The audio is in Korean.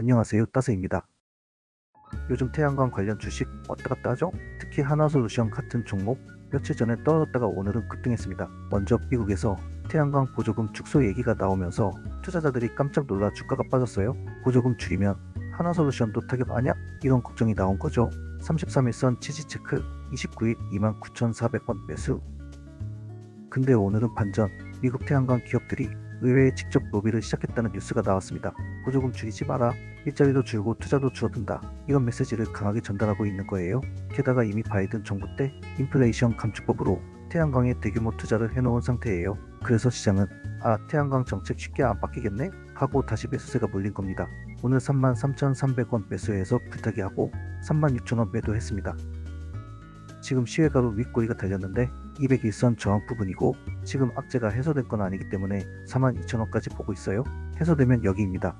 안녕하세요 따스입니다. 요즘 태양광 관련 주식 왔다 갔다 하죠? 특히 하나솔루션 같은 종목 며칠 전에 떨어졌다가 오늘은 급등했습니다. 먼저 미국에서 태양광 보조금 축소 얘기가 나오면서 투자자들이 깜짝 놀라 주가가 빠졌어요. 보조금 줄이면 하나솔루션도 타격 아냐? 이런 걱정이 나온 거죠. 33일선 치지체크 29일 29,400원 매수. 근데 오늘은 반전 미국 태양광 기업들이 의회에 직접 로비를 시작했다는 뉴스가 나왔습니다. 보조금 줄이지 마라. 일자리도 줄고 투자도 줄어든다. 이런 메시지를 강하게 전달하고 있는 거예요. 게다가 이미 바이든 정부 때 인플레이션 감축법으로 태양광에 대규모 투자를 해놓은 상태예요. 그래서 시장은 아 태양광 정책 쉽게 안 바뀌겠네? 하고 다시 매수세가 몰린 겁니다. 오늘 33,300원 매수해서 불타기 하고 36,000원 매도했습니다. 지금 시외가로 윗꼬리가 달렸는데 201선 저항 부분이고 지금 악재가 해소된 건 아니기 때문에 42,000원까지 보고 있어요. 해소되면 여기입니다.